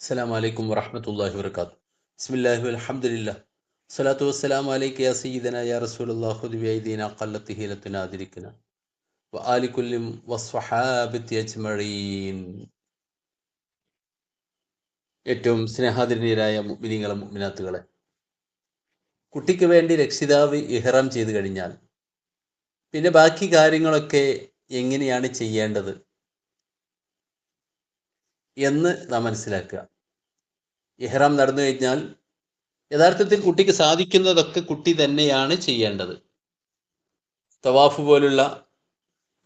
അസ്സാം വലൈക്കും വറഹമത്തല്ലാഹി വർക്കാത്തു ബിസ്മില്ലാഹി അലഹമില്ല സ്വലാത്തു വസ്സലാം അലൈക്ക് യാ യാ റസൂലുള്ളാഹി ഹുദിബൈദീന ഖല്ലത്തി ആലിക്കുല്ലിം വസ്വഹാബത്തി ഏറ്റവും സ്നേഹാദരണീയരായ മുഅ്മിനീങ്ങളെ മുഅ്മിനാത്തുകളെ. കുട്ടിക്ക് വേണ്ടി രക്ഷിതാവ് ഇഹ്റാം ചെയ്തു കഴിഞ്ഞാൽ പിന്നെ ബാക്കി കാര്യങ്ങളൊക്കെ എങ്ങനെയാണ് ചെയ്യേണ്ടത്? എന്ന് നാം മനസ്സിലാക്കുക. ഇഹ്റാം നടന്നു കഴിഞ്ഞാൽ യഥാർത്ഥത്തിൽ കുട്ടിക്ക് സാധിക്കുന്നതൊക്കെ കുട്ടി തന്നെയാണ് ചെയ്യേണ്ടത്. തവാഫ് പോലുള്ള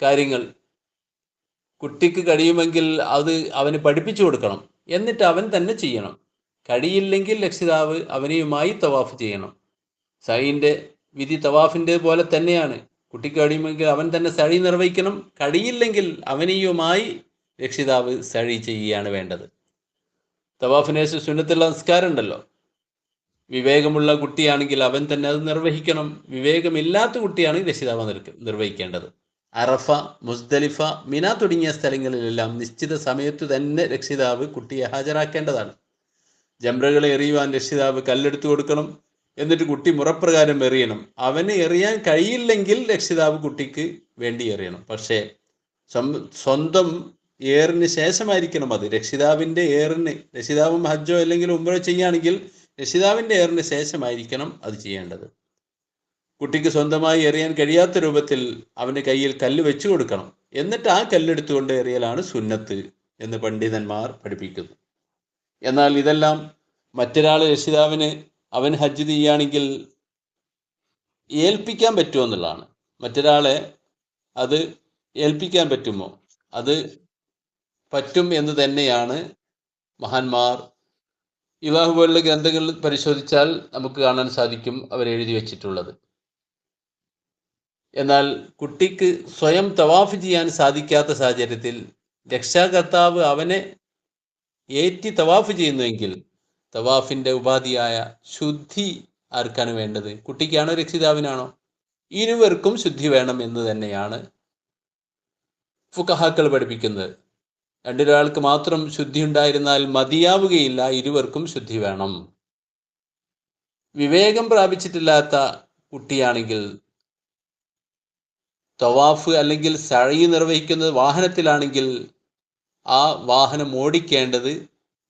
കാര്യങ്ങൾ കുട്ടിക്ക് കഴിയുമെങ്കിൽ അത് അവന് പഠിപ്പിച്ചു കൊടുക്കണം. എന്നിട്ട് അവൻ തന്നെ ചെയ്യണം. കഴിയില്ലെങ്കിൽ രക്ഷിതാവ് അവനെയുമായി തവാഫ് ചെയ്യണം. സൈന്റെ വിധി തവാഫിന്റെ പോലെ തന്നെയാണ്. കുട്ടിക്ക് കഴിയുമെങ്കിൽ അവൻ തന്നെ സഴി നിർവഹിക്കണം. കഴിയില്ലെങ്കിൽ അവനെയുമായി രക്ഷിതാവ് സഴി ചെയ്യുകയാണ് വേണ്ടത്. തവാഫിന് ശേഷം സുന്നത്തുള്ള സംസ്കാരം ഉണ്ടല്ലോ വിവേകമുള്ള കുട്ടിയാണെങ്കിൽ അവൻ തന്നെ അത് നിർവഹിക്കണം. വിവേകമില്ലാത്ത കുട്ടിയാണെങ്കിൽ രക്ഷിതാവ് നിർ- നിർവഹിക്കേണ്ടത്. അറഫ മുസ്ദലിഫ മിന തുടങ്ങിയ സ്ഥലങ്ങളിലെല്ലാം നിശ്ചിത സമയത്ത് തന്നെ രക്ഷിതാവ് കുട്ടിയെ ഹാജരാക്കേണ്ടതാണ്. ജംറകളെ എറിയുവാൻ രക്ഷിതാവ് കല്ലെടുത്തു കൊടുക്കണം. എന്നിട്ട് കുട്ടി മുറപ്രകാരം എറിയണം. അവന് എറിയാൻ കഴിയില്ലെങ്കിൽ രക്ഷിതാവ് കുട്ടിക്ക് വേണ്ടി എറിയണം. പക്ഷേ സ്വന്തം ഏറിന് ശേഷമായിരിക്കണം അത്. രക്ഷിതാവിന്റെ ഏറിന് രക്ഷിതാവും ഹജ്ജോ അല്ലെങ്കിൽ ഉംറോ ചെയ്യുകയാണെങ്കിൽ രക്ഷിതാവിന്റെ ഏറിന് ശേഷമായിരിക്കണം അത് ചെയ്യേണ്ടത്. കുട്ടിക്ക് സ്വന്തമായി എറിയാൻ കഴിയാത്ത രൂപത്തിൽ അവന് കയ്യിൽ കല്ല് വെച്ചു കൊടുക്കണം. എന്നിട്ട് ആ കല്ലെടുത്തുകൊണ്ട് എറിയലാണ് സുന്നത്ത് എന്ന് പണ്ഡിതന്മാർ പഠിപ്പിക്കുന്നു. എന്നാൽ ഇതെല്ലാം മറ്റൊരാൾ രക്ഷിതാവിന് അവൻ ഹജ്ജ് ചെയ്യുകയാണെങ്കിൽ ഏൽപ്പിക്കാൻ പറ്റുമോ എന്നുള്ളതാണ്. മറ്റൊരാളെ അത് ഏൽപ്പിക്കാൻ പറ്റുമോ? അത് പറ്റും എന്ന് തന്നെയാണ് മഹാന്മാർ. വിവാഹ പോലുള്ള ഗ്രന്ഥങ്ങൾ പരിശോധിച്ചാൽ നമുക്ക് കാണാൻ സാധിക്കും അവർ എഴുതി വച്ചിട്ടുള്ളത്. എന്നാൽ കുട്ടിക്ക് സ്വയം തവാഫ് ചെയ്യാൻ സാധിക്കാത്ത സാഹചര്യത്തിൽ രക്ഷാകർത്താവ് അവനെ ഏറ്റി തവാഫ് ചെയ്യുന്നുവെങ്കിൽ തവാഫിന്റെ ഉപാധിയായ ശുദ്ധി ആർക്കാണ് വേണ്ടത്? കുട്ടിക്കാണോ രക്ഷിതാവിനാണോ? ഇരുവർക്കും ശുദ്ധി വേണം എന്ന് തന്നെയാണ് ഫുക്കഹാക്കൾ പഠിപ്പിക്കുന്നത്. രണ്ടൊരാൾക്ക് മാത്രം ശുദ്ധി ഉണ്ടായിരുന്നാൽ മതിയാവുകയില്ല ഇരുവർക്കും ശുദ്ധി വേണം. വിവേകം പ്രാപിച്ചിട്ടില്ലാത്ത കുട്ടിയാണെങ്കിൽ തവാഫ് അല്ലെങ്കിൽ സഴയി നിർവഹിക്കുന്നത് വാഹനത്തിലാണെങ്കിൽ ആ വാഹനം ഓടിക്കേണ്ടത്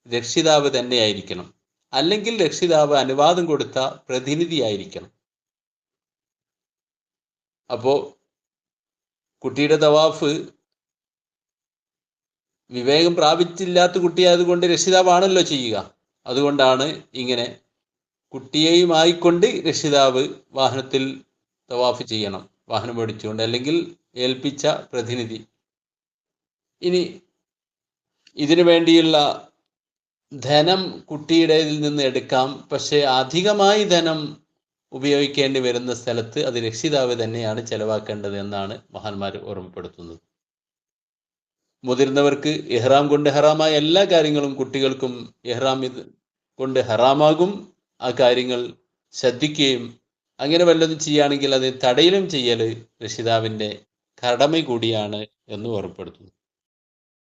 രക്ഷിതാവ് തന്നെയായിരിക്കണം. അല്ലെങ്കിൽ രക്ഷിതാവ് അനുവാദം കൊടുത്ത പ്രതിനിധിയായിരിക്കണം അപ്പോൾ കുട്ടിയുടെ തവാഫ് വിവേകം പ്രാപിച്ചില്ലാത്ത കുട്ടിയായതുകൊണ്ട് രക്ഷിതാവാണല്ലോ ചെയ്യുക. അതുകൊണ്ടാണ് ഇങ്ങനെ കുട്ടിയെയും ആയിക്കൊണ്ട് രക്ഷിതാവ് വാഹനത്തിൽ തവാഫ് ചെയ്യണം. വാഹനം ഓടിച്ചുകൊണ്ട് അല്ലെങ്കിൽ ഏൽപ്പിച്ച പ്രതിനിധി. ഇനി ഇതിനു വേണ്ടിയുള്ള ധനം കുട്ടിയുടേതിൽ നിന്ന് എടുക്കാം. പക്ഷേ അധികമായി ധനം ഉപയോഗിക്കേണ്ടി വരുന്ന സ്ഥലത്ത് അത് രക്ഷിതാവ് തന്നെയാണ് ചെലവാക്കേണ്ടത് എന്നാണ് മഹാന്മാർ ഓർമ്മപ്പെടുത്തുന്നത്. മുതിർന്നവർക്ക് എഹ്റാം കൊണ്ട് ഹറാമായ എല്ലാ കാര്യങ്ങളും കുട്ടികൾക്കും എഹ്റാം ഇത് കൊണ്ട് ഹറാമാകും. ആ കാര്യങ്ങൾ ശ്രദ്ധിക്കുകയും അങ്ങനെ വല്ലതും ചെയ്യുകയാണെങ്കിൽ അത് തടയലും ചെയ്യൽ രക്ഷിതാവിന്റെ കടമ കൂടിയാണ് എന്ന് ഓർമ്മപ്പെടുത്തുന്നു.